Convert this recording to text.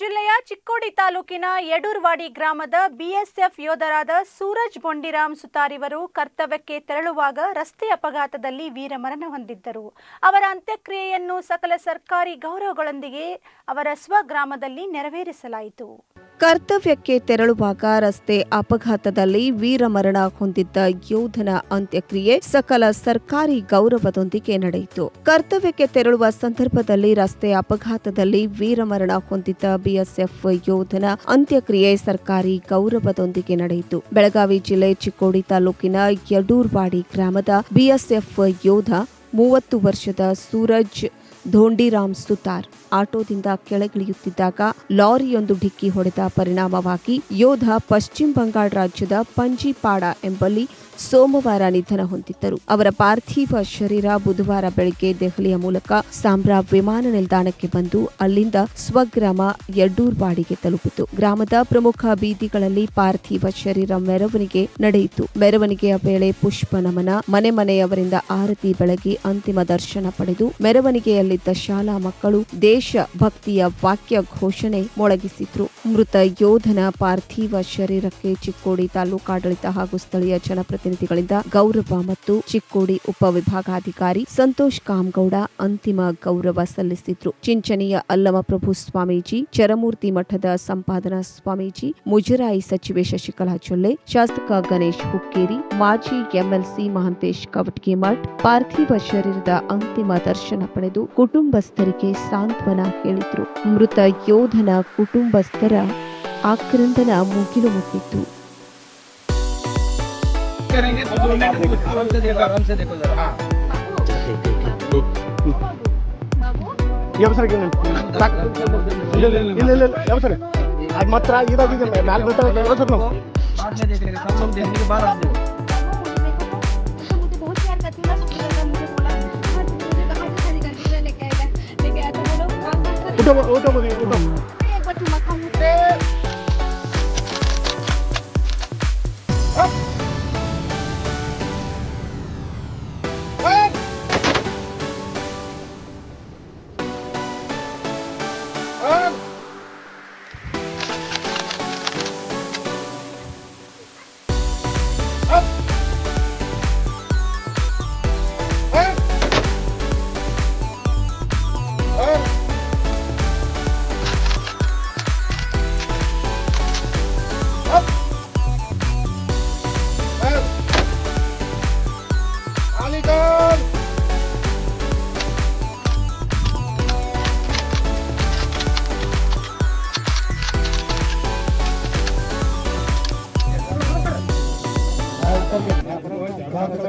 ಜಿಲ್ಲೆಯ ಚಿಕ್ಕೋಡಿ ತಾಲೂಕಿನ ಯಡೂರ್ವಾಡಿ ಗ್ರಾಮದ ಬಿಎಸ್ಎಫ್ ಯೋಧರಾದ ಸೂರಜ್ ಬೊಂಡಿರಾಮ್ ಸುತಾರಿವರು ಕರ್ತವ್ಯಕ್ಕೆ ತೆರಳುವಾಗ ರಸ್ತೆ ಅಪಘಾತದಲ್ಲಿ ವೀರಮರಣ ಹೊಂದಿದ್ದರು. ಅವರ ಅಂತ್ಯಕ್ರಿಯೆಯನ್ನು ಸಕಲ ಸರ್ಕಾರಿ ಗೌರವಗಳೊಂದಿಗೆ ಅವರ ಸ್ವಗ್ರಾಮದಲ್ಲಿ ನೆರವೇರಿಸಲಾಯಿತು. ಕರ್ತವ್ಯಕ್ಕೆ ತೆರಳುವಾಗ ರಸ್ತೆ ಅಪಘಾತದಲ್ಲಿ ವೀರಮರಣ ಹೊಂದಿದ್ದ ಯೋಧನ ಅಂತ್ಯಕ್ರಿಯೆ ಸಕಲ ಸರ್ಕಾರಿ ಗೌರವದೊಂದಿಗೆ ನಡೆಯಿತು. ಕರ್ತವ್ಯಕ್ಕೆ ತೆರಳುವ ಸಂದರ್ಭದಲ್ಲಿ ರಸ್ತೆ ಅಪಘಾತದಲ್ಲಿ ವೀರಮರಣ ಹೊಂದಿದ್ದ ಬಿಎಸ್ಎಫ್ ಯೋಧನ ಅಂತ್ಯಕ್ರಿಯೆ ಸರ್ಕಾರಿ ಗೌರವದೊಂದಿಗೆ ನಡೆಯಿತು. ಬೆಳಗಾವಿ ಜಿಲ್ಲೆ ಚಿಕ್ಕೋಡಿ ತಾಲೂಕಿನ ಯಡೂರ್ವಾಡಿ ಗ್ರಾಮದ ಬಿಎಸ್ಎಫ್ ಯೋಧ, ಮೂವತ್ತು ವರ್ಷದ ಸೂರಜ್ ಧೋಂಡಿರಾಮ್ ಸುತಾರ್ ಆಟೋದಿಂದ ಕೆಳಗಿಳಿಯುತ್ತಿದ್ದಾಗ ಲಾರಿಯೊಂದು ಡಿಕ್ಕಿ ಹೊಡೆದ ಪರಿಣಾಮವಾಗಿ ಯೋಧ ಪಶ್ಚಿಮ ಬಂಗಾಳ ರಾಜ್ಯದ ಪಂಜಿಪಾಡ ಎಂಬಲ್ಲಿ ಸೋಮವಾರ ನಿಧನ ಹೊಂದಿದ್ದರು. ಅವರ ಪಾರ್ಥಿವ ಶರೀರ ಬುಧವಾರ ಬೆಳಗ್ಗೆ ದೆಹಲಿಯ ಮೂಲಕ ಸಾಂಬ್ರಾ ವಿಮಾನ ನಿಲ್ದಾಣಕ್ಕೆ ಬಂದು ಅಲ್ಲಿಂದ ಸ್ವಗ್ರಾಮ ಯಡ್ಡೂರ್ವಾಡಿಗೆ ತಲುಪಿತು. ಗ್ರಾಮದ ಪ್ರಮುಖ ಬೀದಿಗಳಲ್ಲಿ ಪಾರ್ಥಿವ ಶರೀರ ಮೆರವಣಿಗೆ ನಡೆಯಿತು. ಮೆರವಣಿಗೆಯ ವೇಳೆ ಪುಷ್ಪ ನಮನ ಮನೆ ಮನೆಯವರಿಂದ ಆರತಿ ಬೆಳಗಿ ಅಂತಿಮ ದರ್ಶನ ಪಡೆದು ಮೆರವಣಿಗೆಯಲ್ಲಿದ್ದ ಶಾಲಾ ಮಕ್ಕಳು ದೇಶ ಭಕ್ತಿಯ ವಾಕ್ಯ ಘೋಷಣೆ ಮೊಳಗಿಸಿದ್ರು. ಮೃತ ಯೋಧನ ಪಾರ್ಥಿವ ಶರೀರಕ್ಕೆ ಚಿಕ್ಕೋಡಿ ತಾಲೂಕಾಡಳಿತ ಹಾಗೂ ಸ್ಥಳೀಯ ಜನಪ್ರತಿನಿಧಿಗಳಿಂದ ಗೌರವ ಮತ್ತು ಚಿಕ್ಕೋಡಿ ಉಪವಿಭಾಗಾಧಿಕಾರಿ ಸಂತೋಷ್ ಕಾಮಗೌಡ ಅಂತಿಮ ಗೌರವ ಸಲ್ಲಿಸಿದ್ರು. ಚಿಂಚನೆಯ ಅಲ್ಲಮಪ್ರಭು ಸ್ವಾಮೀಜಿ, ಚರಮೂರ್ತಿ ಮಠದ ಸಂಪಾದನಾ ಸ್ವಾಮೀಜಿ, ಮುಜರಾಯಿ ಸಚಿವೆ ಶಶಿಕಲಾ ಚೊಲ್ಲೆ, ಶಾಸಕ ಗಣೇಶ್ ಹುಕ್ಕೇರಿ, ಮಾಜಿ ಎಂಎಲ್ಸಿ ಮಹಂತೇಶ್ ಕವಟ್ಗಿಮಠ್ ಪಾರ್ಥಿವ ಶರೀರದ ಅಂತಿಮ ದರ್ಶನ ಪಡೆದು ಕುಟುಂಬಸ್ಥರಿಗೆ ಸಾಂತ್ವನ ಹೇಳಿದ್ರು ಮೃತ ಯೋಧನ ಕುಟುಂಬಸ್ಥರ ಆಕ್ರಂದನ ಮುಗಿಲು ಮುಟ್ಟಿತು ಅದು ಮಾತ್ರ ಇದಾಗಿದೆ ಮ್ಯಾಲೆ ಬರ್ತಾರೆ ಸರ್ ನಾವು တော့ဟိုတော့မသိဘူးဟိုတော့